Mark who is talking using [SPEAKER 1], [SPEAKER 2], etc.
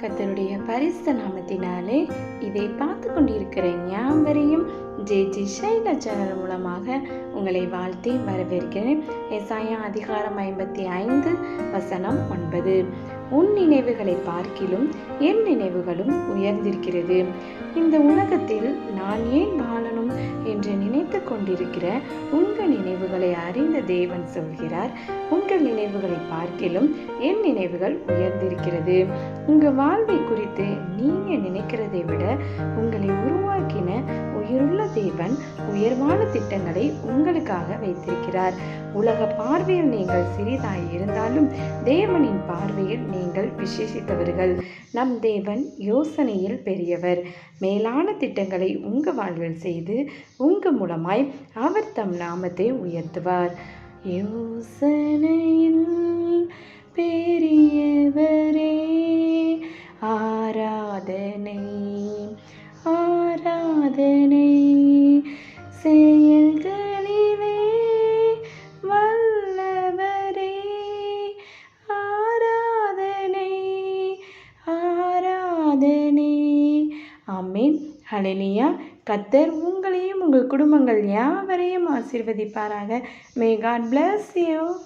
[SPEAKER 1] கத்தருடைய பரிசு நாமத்தினாலே இதை பார்த்து கொண்டிருக்கிற ஞாபரையும் ஜே ஜி ஷைலா சேனல் மூலமாக உங்களை வாழ்த்தி வரவேற்கிறேன். எசாயம் அதிகாரம் ஐம்பத்தி ஐந்து வசனம் ஒன்பது. உன் நினைவுகளை பார்க்கிலும் என் நினைவுகளும் உயர்ந்திருக்கிறது. இந்த உலகத்தில் நான் கொண்டிருக்கிற உங்கள் நினைவுகளை அறிந்த தேவன் சொல்கிறார். உங்கள் நினைவுகளை பார்க்கிலும் என் நினைவுகள் உயர்ந்திருக்கிறது. உங்கள் வாழ்வை குறித்து நீங்க நினைக்கிறதை விட உங்களை உருவ உயிருள்ள தேவன் உயர்வான திட்டங்களை உங்களுக்காக வைத்திருக்கிறார். உலக பார்வையில் நீங்கள் சிறிதாய் இருந்தாலும் தேவனின் பார்வையில் நீங்கள் விசேஷித்தவர்கள். நம் தேவன் யோசனையில் பெரியவர். மேலான திட்டங்களை உங்க வாழ்வில் செய்து உங்க மூலமாய் அவர் தம் நாமத்தை உயர்த்துவார். யோசனையில் செயல்களிலே வல்லவரே ஆராதனை ஆராதனை. ஆமீன். ஹalleluya. கத்தர் உங்களையும் உங்கள் குடும்பங்கள் யாவரையும் ஆசீர்வதிப்பாராக. May God bless you